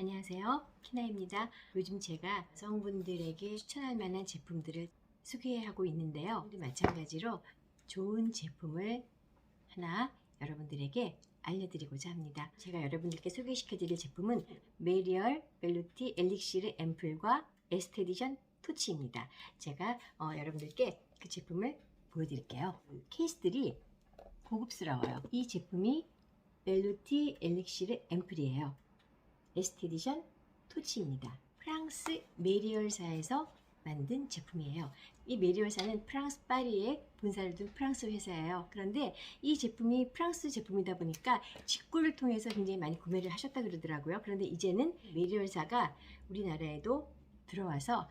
안녕하세요. 키나입니다. 요즘 제가 여성분들에게 추천할 만한 제품들을 소개하고 있는데요. 마찬가지로 좋은 제품을 하나 여러분들에게 알려드리고자 합니다. 제가 여러분들께 소개시켜드릴 제품은 메리얼 벨루티 엘릭시르 앰플과 에스테디션 토치입니다. 제가 어, 여러분들께 그 제품을 보여드릴게요. 케이스들이 고급스러워요. 이 제품이 벨루티 엘릭시르 앰플이에요. 에스테디션 토치입니다. 프랑스 메리얼사에서 만든 제품이에요. 이 메리얼사는 프랑스 파리에 본사를 둔 프랑스 회사예요. 그런데 이 제품이 프랑스 제품이다 보니까 직구를 통해서 굉장히 많이 구매를 하셨다 그러더라고요. 그런데 이제는 메리얼사가 우리나라에도 들어와서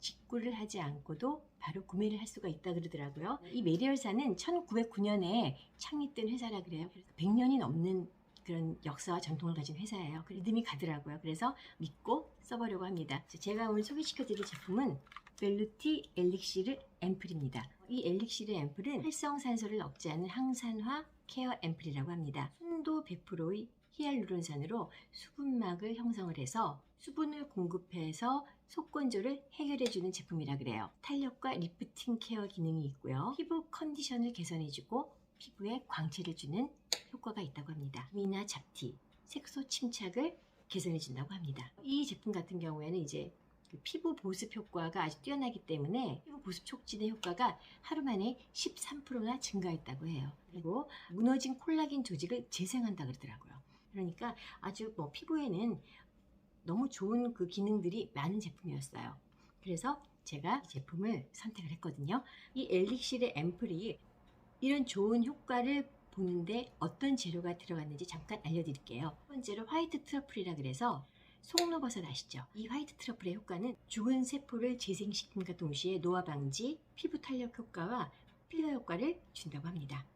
직구를 하지 않고도 바로 구매를 할 수가 있다 그러더라고요. 이 메리얼사는 1909년에 창립된 회사라 그래요. 100년이 넘는 그런 역사와 전통을 가진 회사예요. 그 믿음이 가더라고요. 그래서 믿고 써보려고 합니다. 제가 오늘 소개시켜드릴 제품은 벨루티 엘릭시르 앰플입니다. 이 엘릭시르 앰플은 활성산소를 억제하는 항산화 케어 앰플이라고 합니다. 순도 100%의 히알루론산으로 수분막을 형성을 해서 수분을 공급해서 속건조를 해결해주는 제품이라 그래요. 탄력과 리프팅 케어 기능이 있고요. 피부 컨디션을 개선해주고 피부에 광채를 주는 효과가 있다고 합니다. 미나 잡티, 색소 침착을 개선해 준다고 합니다. 이 제품 같은 경우에는 이제 그 피부 보습 효과가 아주 뛰어나기 때문에 피부 보습 촉진의 효과가 하루 만에 13%나 증가했다고 해요. 그리고 무너진 콜라겐 조직을 재생한다 그러더라고요. 그러니까 아주 뭐 피부에는 너무 좋은 그 기능들이 많은 제품이었어요. 그래서 제가 이 제품을 선택을 했거든요. 이 엘릭실의 앰플이 이런 좋은 효과를 보는데 어떤 재료가 들어갔는지 잠깐 알려드릴게요. 첫 번째로 화이트 트러플이라 그래서 송로버섯 아시죠? 이 화이트 트러플의 효과는 죽은 세포를 재생시킴과 동시에 노화 방지, 피부 탄력 효과와 필러 효과를 준다고 합니다.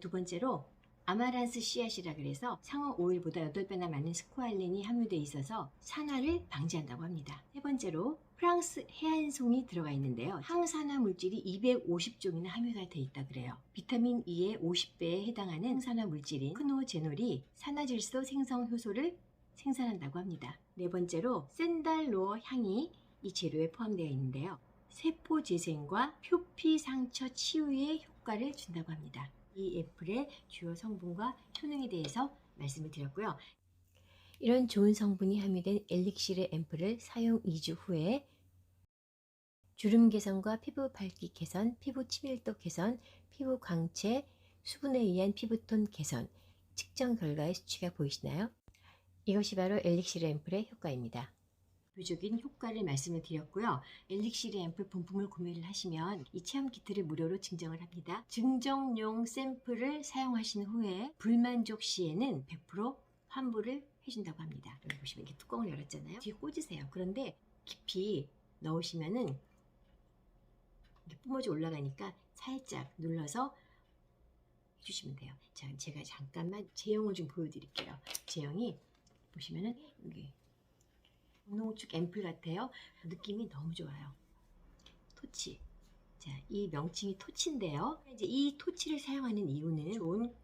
두 번째로 아마란스 씨앗이라 그래서 상어 오일보다 8배나 많은 스코알린이 함유되어 있어서 산화를 방지한다고 합니다. 세 번째로 프랑스 해안송이 들어가 있는데요. 항산화 물질이 250종이나 함유가 되어 있다 그래요. 비타민 E의 50배에 해당하는 항산화 물질인 크노제놀이 산화질소 생성 효소를 생산한다고 합니다. 네 번째로 샌달로어 향이 이 재료에 포함되어 있는데요. 세포 재생과 표피 상처 치유에 효과를 준다고 합니다. 이 애플의 주요 성분과 효능에 대해서 말씀을 드렸고요. 이런 좋은 성분이 함유된 엘릭시르 앰플을 사용 2주 후에 주름 개선과 피부 밝기 개선, 피부 친밀도 개선, 피부 광채, 수분에 의한 피부톤 개선, 측정 결과의 수치가 보이시나요? 이것이 바로 엘릭시르 앰플의 효과입니다. 부적인 효과를 말씀을 드렸고요. 엘릭시르 앰플 본품을 구매를 하시면 이 체험 키트를 무료로 증정을 합니다. 증정용 샘플을 사용하신 후에 불만족 시에는 100% 환불을 해준다고 합니다. 여기 보시면 이렇게 뚜껑을 열었잖아요. 뒤에 꽂으세요. 그런데 깊이 넣으시면은 이렇게 뿜어져 올라가니까 살짝 눌러서 해주시면 돼요. 자, 제가 잠깐만 제형을 좀 보여드릴게요. 제형이 보시면은 여기 분홍축 앰플 같아요. 느낌이 너무 좋아요. 토치. 자, 이 명칭이 토치인데요. 이제 이 토치를 사용하는 이유는 좋은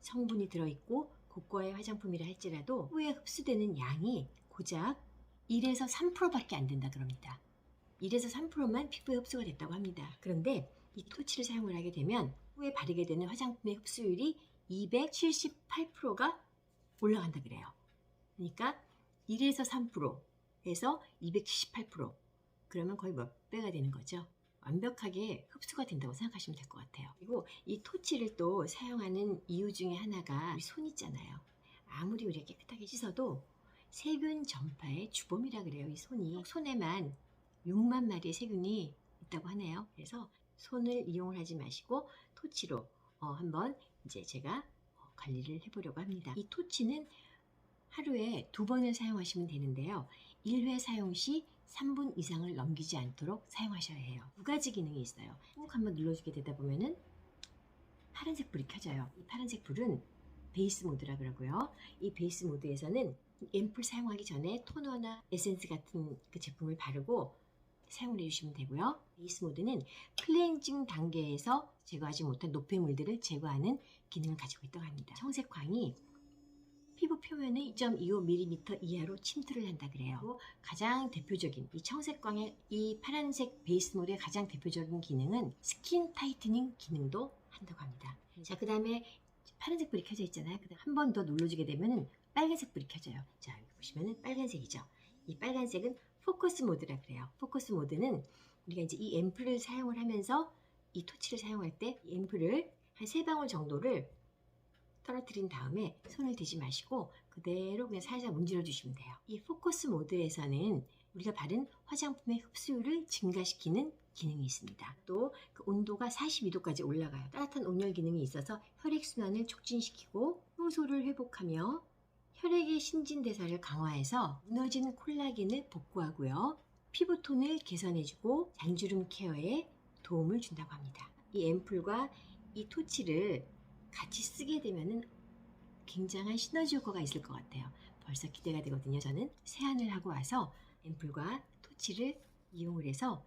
성분이 들어있고 고가의 화장품이라 할지라도 후에 흡수되는 양이 고작 1에서 3%밖에 안 된다 그럽니다. 1에서 3%만 피부에 흡수가 됐다고 합니다. 그런데 이 토치를 사용을 하게 되면 후에 바르게 되는 화장품의 흡수율이 278%가 올라간다 그래요. 그러니까 1에서 3% 에서 278% 그러면 거의 몇 배가 되는 거죠. 완벽하게 흡수가 된다고 생각하시면 될 것 같아요. 그리고 이 토치를 또 사용하는 이유 중에 하나가 우리 손 있잖아요. 아무리 우리가 깨끗하게 씻어도 세균 전파의 주범이라 그래요. 이 손이 손에만 6만 마리의 세균이 있다고 하네요. 그래서 손을 이용을 하지 마시고 토치로 어, 한번 이제 제가 어, 관리를 해보려고 합니다. 이 토치는 하루에 두 번을 사용하시면 되는데요. 1회 사용 시 3분 이상을 넘기지 않도록 사용하셔야 해요. 두 가지 기능이 있어요. 꾹 한번 눌러주게 되다 보면은 파란색 불이 켜져요. 이 파란색 불은 베이스 모드라 그러고요. 이 베이스 모드에서는 앰플 사용하기 전에 토너나 에센스 같은 그 제품을 바르고 사용을 해주시면 되고요. 베이스 모드는 클렌징 단계에서 제거하지 못한 노폐물들을 제거하는 기능을 가지고 있다고 합니다. 청색광이 피부 표면에 2.25mm 이하로 침투를 한다 그래요. 그리고 가장 대표적인 이 청색광의 이 파란색 베이스 모드의 가장 대표적인 기능은 스킨 타이트닝 기능도 한다고 합니다. 자, 그 다음에 파란색 불이 켜져 있잖아요. 한 번 더 눌러주게 되면은 빨간색 불이 켜져요. 자, 여기 보시면은 빨간색이죠. 이 빨간색은 포커스 모드라 그래요. 포커스 모드는 우리가 이제 이 앰플을 사용을 하면서 이 토치를 사용할 때이 앰플을 한 세 방울 정도를 떨어뜨린 다음에 손을 대지 마시고 그대로 그냥 살살 문질러 주시면 돼요. 이 포커스 모드에서는 우리가 바른 화장품의 흡수율을 증가시키는 기능이 있습니다. 또 그 온도가 42도까지 올라가요. 따뜻한 온열 기능이 있어서 혈액순환을 촉진시키고 효소를 회복하며 혈액의 신진대사를 강화해서 무너진 콜라겐을 복구하고요. 피부톤을 개선해주고 잔주름 케어에 도움을 준다고 합니다. 이 앰플과 이 토치를 같이 쓰게 되면은 굉장한 시너지 효과가 있을 것 같아요. 벌써 기대가 되거든요. 저는 세안을 하고 와서 앰플과 토치를 이용을 해서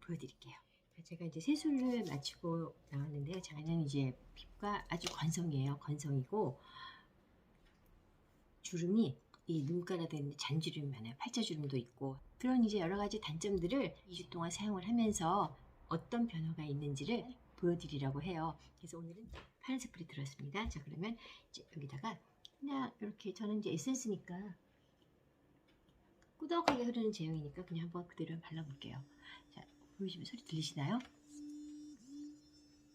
보여드릴게요. 제가 이제 세수를 마치고 나왔는데요. 저는 이제 피부가 아주 건성이에요. 건성이고 주름이 이 눈가라 되는 잔주름이 많아요. 팔자주름도 있고 그런 이제 여러 가지 단점들을 2주 동안 사용을 하면서 어떤 변화가 있는지를 보여드리려고 해요. 그래서 오늘은 파란색 불이 들었습니다. 자 그러면 이제 여기다가 그냥 이렇게 저는 이제 에센스니까 꾸덕하게 흐르는 제형이니까 그냥 한번 그대로 발라볼게요. 자 보이시면 소리 들리시나요?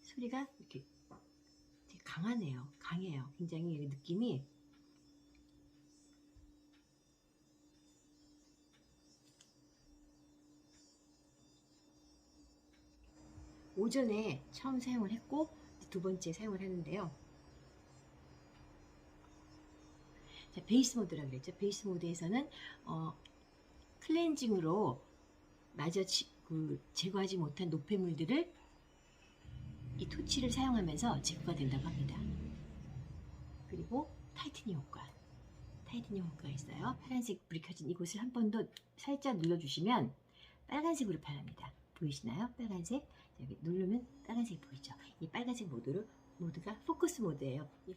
소리가 이렇게 되게 강하네요. 강해요. 굉장히 느낌이 오전에 처음 사용을 했고 두 번째 사용을 했는데요. 자, 베이스 모드라 그랬죠. 베이스 모드에서는 어, 클렌징으로 마저 치, 그, 제거하지 못한 노폐물들을 이 토치를 사용하면서 제거가 된다고 합니다. 그리고 타이트닝 효과. 타이트닝 효과가 있어요. 파란색 불이 켜진 이곳을 한 번 더 살짝 눌러주시면 빨간색으로 변합니다. 보이시나요? 빨간색. 여기 누르면 빨간색이 보이죠? 이 빨간색 모드로 모드가 포커스 모드예요. 이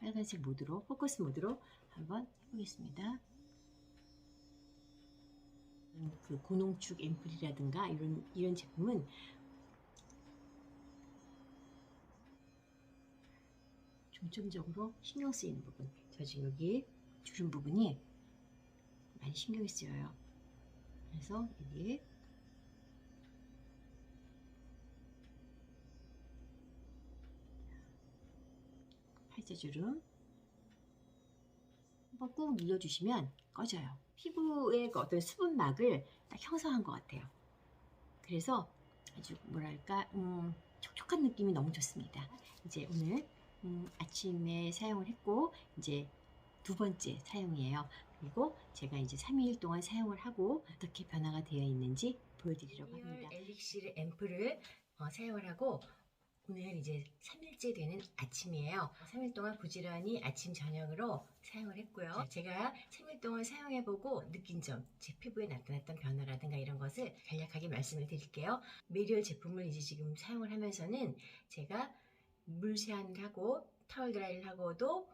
빨간색 모드로 포커스 모드로 한번 해보겠습니다. 그 고농축 앰플이라든가 이런 이런 제품은 중점적으로 신경 쓰이는 부분. 저 지금 여기 주름 부분이 많이 신경이 쓰여요. 그래서 여기 팔자주름 한번 꾹 눌러주시면 꺼져요. 피부의 그 어떤 수분막을 딱 형성한 것 같아요. 그래서 아주 뭐랄까 음, 촉촉한 느낌이 너무 좋습니다. 이제 오늘 음, 아침에 사용을 했고 이제 두 번째 사용이에요. 그리고 제가 이제 3일 동안 사용을 하고 어떻게 변화가 되어 있는지 보여드리려고 합니다. 엘릭시르 앰플을 어, 사용을 하고 오늘 이제 3일째 되는 아침이에요. 3일 동안 부지런히 아침 저녁으로 사용을 했고요. 자, 제가 3일 동안 사용해보고 느낀 점, 제 피부에 나타났던 변화라든가 이런 것을 간략하게 말씀을 드릴게요. 메리얼 제품을 이제 지금 사용을 하면서는 제가 물 세안을 하고 타월 드라이를 하고도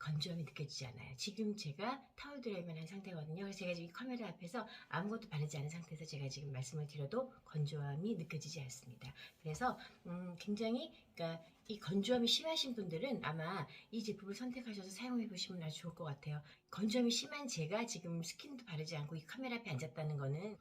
건조함이 느껴지지 않아요. 지금 제가 타월 드라이만 한 상태거든요. 그래서 제가 지금 카메라 앞에서 아무것도 바르지 않은 상태에서 제가 지금 말씀을 드려도 건조함이 느껴지지 않습니다. 그래서 음, 굉장히 그러니까 이 건조함이 심하신 분들은 아마 이 제품을 선택하셔서 사용해 보시면 아주 좋을 것 같아요. 건조함이 심한 제가 지금 스킨도 바르지 않고 이 카메라 앞에 앉았다는 거는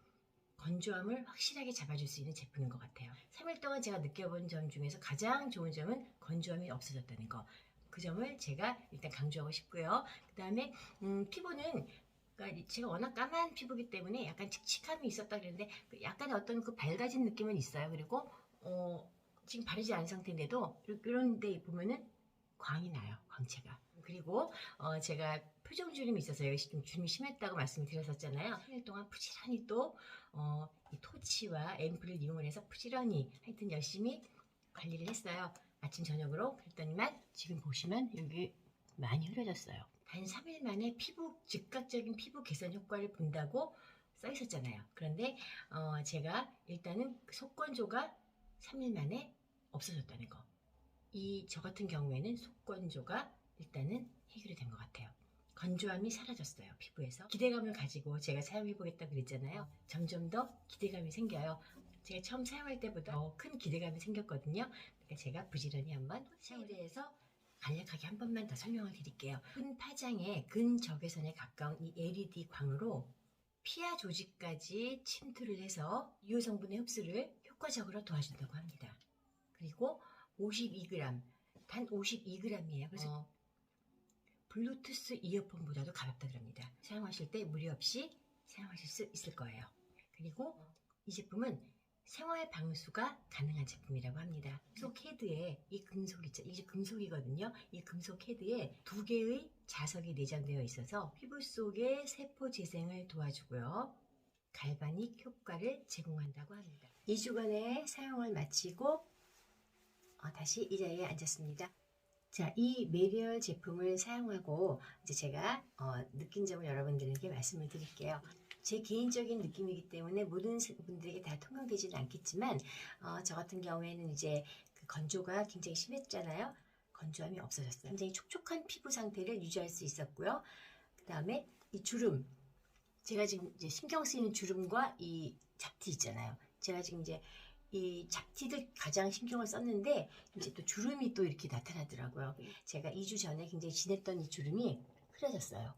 건조함을 확실하게 잡아줄 수 있는 제품인 것 같아요. 3일 동안 제가 느껴본 점 중에서 가장 좋은 점은 건조함이 없어졌다는 거. 그 점을 제가 일단 강조하고 싶고요. 그 다음에 음, 피부는 그러니까 제가 워낙 까만 피부기 때문에 약간 칙칙함이 있었다 그랬는데 약간 어떤 그 밝아진 느낌은 있어요. 그리고 어, 지금 바르지 않은 상태인데도 이런 데 보면은 광이 나요. 광채가. 그리고 어, 제가 표정 주름이 있어서 좀 주름이 심했다고 말씀드렸었잖아요. 3일 동안 부지런히 또 어, 이 토치와 앰플을 이용해서 부지런히 하여튼 열심히 관리를 했어요. 아침 저녁으로 그랬더니만 지금 보시면 여기 많이 흐려졌어요. 단 3일 만에 피부 즉각적인 피부 개선 효과를 본다고 써 있었잖아요. 그런데 어, 제가 일단은 속건조가 3일 만에 없어졌다는 거. 이 저 같은 경우에는 속건조가 일단은 해결이 된 것 같아요. 건조함이 사라졌어요 피부에서 기대감을 가지고 제가 사용해 보겠다 그랬잖아요 점점 더 기대감이 생겨요 제가 처음 사용할 때보다 더 큰 기대감이 생겼거든요. 그러니까 제가 부지런히 한번 사용에 대해서 간략하게 한 번만 더 설명을 드릴게요. 큰 파장의 근적외선에 가까운 이 LED 광으로 피하 조직까지 침투를 해서 유효 성분의 흡수를 효과적으로 도와준다고 합니다. 그리고 52g 단 52g이에요. 그래서 블루투스 이어폰보다도 가볍다 그럽니다. 사용하실 때 무리 없이 사용하실 수 있을 거예요. 그리고 이 제품은 생활 방수가 가능한 제품이라고 합니다. 금속 헤드에 이 금속 있죠. 이게 금속이거든요. 이 금속 헤드에 두 개의 자석이 내장되어 있어서 피부 속의 세포 재생을 도와주고요. 갈바닉 효과를 제공한다고 합니다. 2주간의 사용을 마치고 어, 다시 이 자리에 앉았습니다. 자, 이 메리얼 제품을 사용하고 이제 제가 어, 느낀 점을 여러분들에게 말씀을 드릴게요. 제 개인적인 느낌이기 때문에 모든 분들에게 다 통용되지는 않겠지만 어, 저 같은 경우에는 이제 그 건조가 굉장히 심했잖아요. 건조함이 없어졌어요. 굉장히 촉촉한 피부 상태를 유지할 수 있었고요. 그 다음에 이 주름, 제가 지금 이제 신경 쓰이는 주름과 이 잡티 있잖아요. 제가 지금 이제 이 잡티들 가장 신경을 썼는데 이제 또 주름이 또 이렇게 나타나더라고요. 제가 2주 전에 굉장히 진했던 이 주름이 흐려졌어요.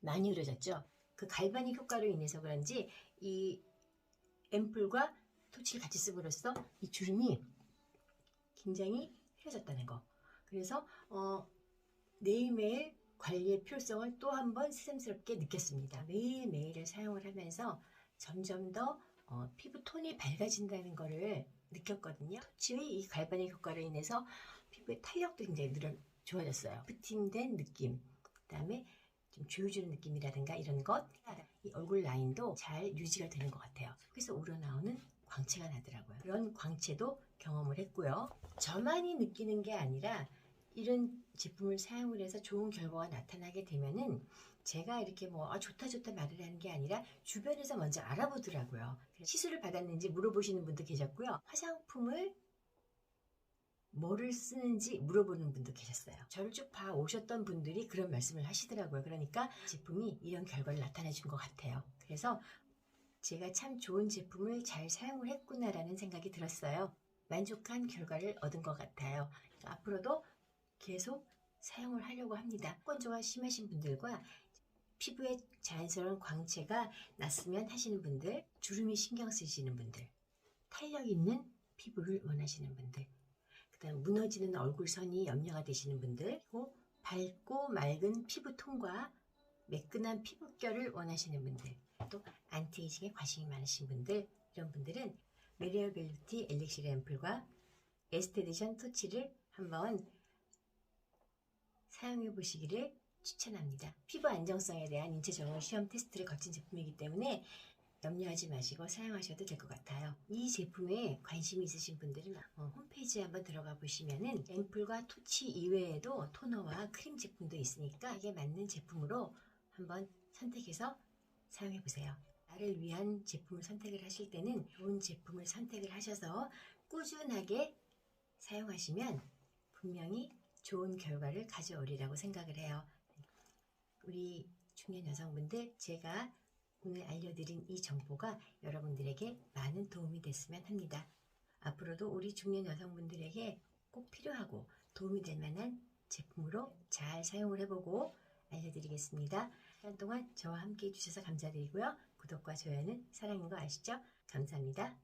많이 흐려졌죠. 그 갈바닉 효과로 인해서 그런지 이 앰플과 토치를 같이 씀으로써 이 주름이 굉장히 흐려졌다는 거. 그래서 어, 매일매일 관리의 필요성을 또 한 번 새삼스럽게 느꼈습니다. 매일매일을 사용을 하면서 점점 더 어, 피부 톤이 밝아진다는 거를 느꼈거든요. 토치의 이 갈바닉 효과로 인해서 피부의 탄력도 굉장히 늘어 좋아졌어요. 부팅된 느낌, 그 다음에 좀 조여주는 느낌이라든가 이런 것, 이 얼굴 라인도 잘 유지가 되는 것 같아요. 속에서 우러나오는 광채가 나더라고요. 그런 광채도 경험을 했고요. 저만이 느끼는 게 아니라 이런 제품을 사용을 해서 좋은 결과가 나타나게 되면은 제가 이렇게 뭐 아, 좋다 좋다 말을 하는 게 아니라 주변에서 먼저 알아보더라고요. 시술을 받았는지 물어보시는 분도 계셨고요. 화장품을 뭐를 쓰는지 물어보는 분도 계셨어요. 저를 쭉 봐 오셨던 분들이 그런 말씀을 하시더라고요. 그러니까 제품이 이런 결과를 나타내 준 것 같아요. 그래서 제가 참 좋은 제품을 잘 사용을 했구나라는 생각이 들었어요. 만족한 결과를 얻은 것 같아요. 앞으로도 계속 사용을 하려고 합니다. 건조가 심하신 분들과 피부에 자연스러운 광채가 났으면 하시는 분들, 주름이 신경 쓰시는 분들, 탄력 있는 피부를 원하시는 분들, 그 다음 무너지는 얼굴선이 염려가 되시는 분들, 밝고 맑은 피부톤과 매끈한 피부결을 원하시는 분들, 또 안티에이징에 관심이 많으신 분들, 이런 분들은 메리얼 벨루티 엘릭시르 앰플과 에스테디션 토치를 한번 사용해 보시기를 추천합니다. 피부 안정성에 대한 인체 적응 시험 테스트를 거친 제품이기 때문에 염려하지 마시고 사용하셔도 될 것 같아요. 이 제품에 관심이 있으신 분들은 어, 홈페이지에 한번 들어가 보시면은 앰플과 토치 이외에도 토너와 크림 제품도 있으니까 이게 맞는 제품으로 한번 선택해서 사용해 보세요. 나를 위한 제품을 선택을 하실 때는 좋은 제품을 선택을 하셔서 꾸준하게 사용하시면 분명히 좋은 결과를 가져오리라고 생각을 해요. 우리 중년 여성분들 제가 오늘 알려드린 이 정보가 여러분들에게 많은 도움이 됐으면 합니다. 앞으로도 우리 중년 여성분들에게 꼭 필요하고 도움이 될 만한 제품으로 잘 사용을 해보고 알려드리겠습니다. 시간 동안 저와 함께 해주셔서 감사드리고요. 구독과 좋아요는 사랑인 거 아시죠? 감사합니다.